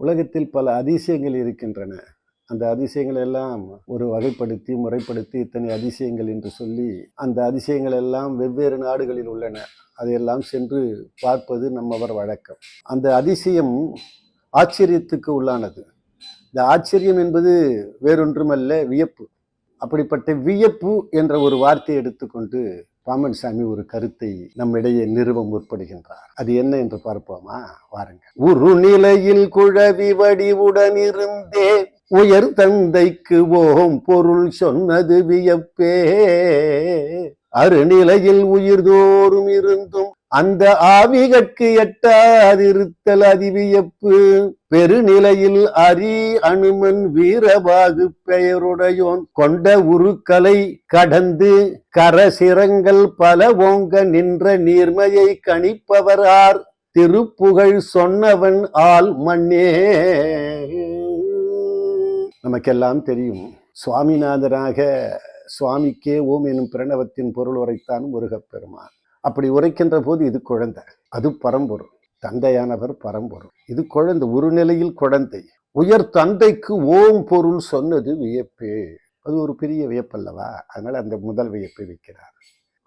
உலகத்தில் பல அதிசயங்கள் இருக்கின்றன. அந்த அதிசயங்கள் எல்லாம் ஒரு வகைப்படுத்தி முறைப்படுத்தி இத்தனை அதிசயங்கள் என்று சொல்லி அந்த அதிசயங்கள் எல்லாம் வெவ்வேறு நாடுகளில் உள்ளன. அதையெல்லாம் சென்று பார்ப்பது நம்மவர் வழக்கம். அந்த அதிசயம் ஆச்சரியத்துக்கு உள்ளானது. இந்த ஆச்சரியம் என்பது வேறொன்றுமல்ல வியப்பு. அப்படிப்பட்ட வியப்பு என்ற ஒரு வார்த்தையை எடுத்துக்கொண்டு பாமன் சாமி ஒரு கருத்தை நம்மிடையே நிறுவ முற்படுகின்றார். அது என்ன என்று பார்ப்போமா? வாருங்க ஒரு நிலையில் குழவி வடிவுடன் உயர் தந்தைக்கு ஓம் பொருள் சொன்னது வியப்பே. அருநிலையில் உயிர்தோறும் இருந்தும் அந்த ஆவிகட்கு எட்டாதிருத்தல் அதிவியப்பு பெருநிலையில் அரி அனுமன் வீரபாகு பெயருடையோன். கொண்ட உருக்களை கடந்து கரசிரங்கள் பல ஓங்க நின்ற நீர்மையை கணிப்பவரார். திருப்புகழ் சொன்னவன் ஆள் மண்ணே நமக்கெல்லாம் தெரியும் சுவாமிநாதனாக சுவாமிக்கே ஓம் எனும் பிரணவத்தின் பொருள் உரைத்தான் முருகப்பெருமான். அப்படி உரைக்கின்ற போது இது குழந்தை. அது பரம்பொருள். தந்தையானவர் பரம்பொருள். இது குழந்தை ஒரு நிலையில் குழந்தை. உயர் தந்தைக்கு ஓம் பொருள் சொன்னது வியப்பே. அது ஒரு பெரிய வியப்பல்லவா? அதனால் அந்த முதல் வியப்பை வைக்கிறார்.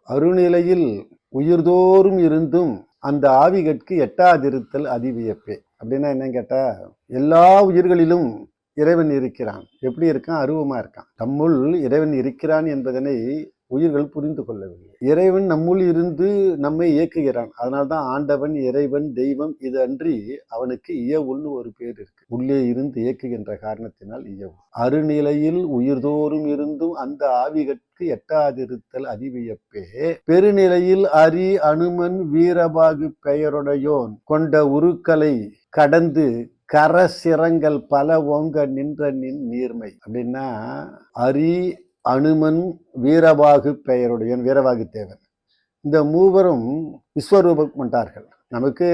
அருநிலையில் உயிர்தோறும் இருந்தும் அந்த ஆவிகட்கு எட்டாதிருத்தல் அதிவியப்பே. அப்படின்னா என்னன்னு கேட்டா எல்லா உயிர்களிலும் இறைவன் இருக்கிறான். எப்படி இருக்கான்? அருவமா இருக்கான். தம்முள் இறைவன் இருக்கிறான் என்பதனை உயிர்கள் புரிந்து கொள்ளவில்லை. இறைவன் நம்முள் இருந்து நம்மை இயக்குகிறான். அதனால்தான் ஆண்டவன் இறைவன் தெய்வம் இது அன்றி அவனுக்கு இயவுள்னு ஒரு பேர் இருக்கு. உள்ளே இருந்து இயக்குகின்ற காரணத்தினால் இயவு அருநிலையில் உயிர்தோறும் இருந்தும் அந்த ஆவிகட்கு எட்டாதிருத்தல் அதிவியப்பே பெருநிலையில் அரி அனுமன் வீரபாகு பெயருடையோன் கொண்ட உருக்களை கடந்து கரசிரங்கள் பல ஓங்க நின்ற நின் நீர்மை. அப்படின்னா அரி அனுமன் வீரபாகு பெயருடையன் வீரவாகு தேவன். இந்த மூவரும் விஸ்வரூபம் கொண்டார்கள் நமக்கு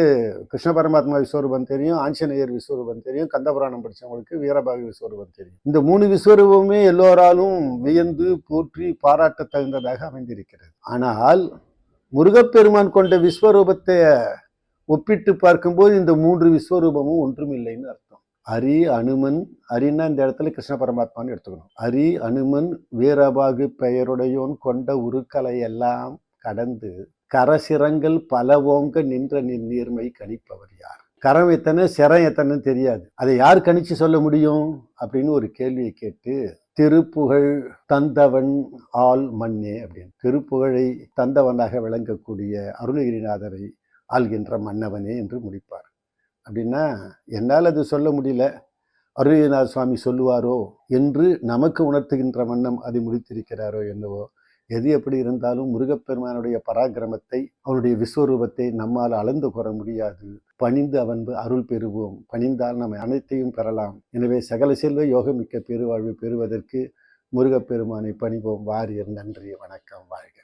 கிருஷ்ண பரமாத்மா விஸ்வரூபம் தெரியும் ஆஞ்சநேயர் விஸ்வரூபம் தெரியும் கந்தபுராணம் படித்தவங்களுக்கு வீரபாகு விஸ்வரூபம் தெரியும். இந்த மூணு விஸ்வரூபமே எல்லோராலும் வியந்து போற்றி பாராட்ட தகுந்ததாக அமைந்திருக்கிறது. ஆனால் முருகப்பெருமான் கொண்ட விஸ்வரூபத்தை ஒப்பிட்டு பார்க்கும்போது இந்த மூன்று விஸ்வரூபமும் ஒன்றுமில்லைன்னு அர்த்தம். அரி அனுமன் அரின்னா இந்த இடத்துல கிருஷ்ண பரமாத்மான்னு எடுத்துக்கணும். அரி அனுமன் வீரபாகு பெயருடையோன் கொண்ட உருக்களை எல்லாம் கடந்து கரசிரங்கள் பல ஓங்க நின்ற நின் நீர்மை கணிப்பவர் யார்? கரம் எத்தனை சிரம் எத்தனைன்னு தெரியாது. அதை யார் கணிச்சு சொல்ல முடியும்? அப்படின்னு ஒரு கேள்வியை கேட்டு திருப்புகழ் தந்தவன் ஆள் மண்ணே அப்படின்னு. திருப்புகழை தந்தவனாக விளங்கக்கூடிய அருணகிரிநாதரை ஆள்கின்ற மன்னவனே என்று முடிப்பார். அப்படின்னா என்னால் அது சொல்ல முடியல. அருணகிரிநாத சுவாமி சொல்லுவாரோ என்று நமக்கு உணர்த்துகின்ற வண்ணம் அதை முடித்திருக்கிறாரோ என்னவோ எது எப்படி இருந்தாலும் முருகப்பெருமானுடைய பராக்கிரமத்தை அவனுடைய விஸ்வரூபத்தை நம்மால் அளந்து கூற முடியாது. பணிந்து அவன் அருள் பெறுவோம். பணிந்தால் நம்ம அனைத்தையும் பெறலாம். எனவே சகல செல்வ யோகமிக்க பெருவாழ்வு பெறுவதற்கு முருகப்பெருமானை பணிவோம். வாரியர் நன்றி. வணக்கம். வாழ்க.